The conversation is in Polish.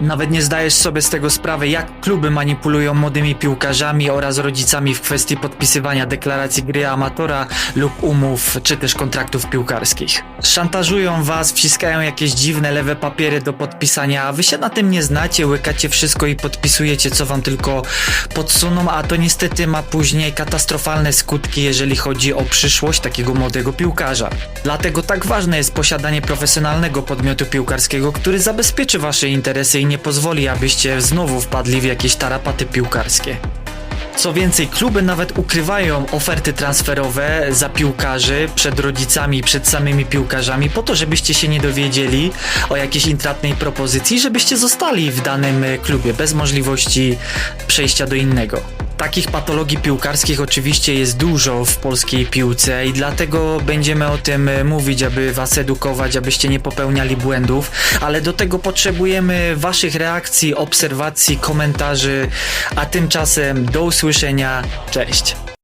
Nawet nie zdajesz sobie z tego sprawy, jak kluby manipulują młodymi piłkarzami oraz rodzicami w kwestii podpisywania deklaracji gry amatora lub umów, czy też kontraktów piłkarskich. Szantażują was, wciskają jakieś dziwne lewe papiery do podpisania, a wy się na tym nie znacie, łykacie wszystko i podpisujecie co wam tylko podsuną, a to niestety ma później katastrofalne skutki, jeżeli chodzi o przyszłość takiego młodego piłkarza. Dlatego tak ważne jest posiadanie profesjonalnego podmiotu piłkarskiego, który zabezpieczy wasze interesy nie pozwoli, abyście znowu wpadli w jakieś tarapaty piłkarskie. Co więcej, kluby nawet ukrywają oferty transferowe za piłkarzy przed rodzicami, przed samymi piłkarzami, po to, żebyście się nie dowiedzieli o jakiejś intratnej propozycji, żebyście zostali w danym klubie bez możliwości przejścia do innego. Takich patologii piłkarskich oczywiście jest dużo w polskiej piłce i dlatego będziemy o tym e, mówić, aby was edukować, abyście nie popełniali błędów, ale do tego potrzebujemy waszych reakcji, obserwacji, komentarzy, a tymczasem do usłyszenia, cześć!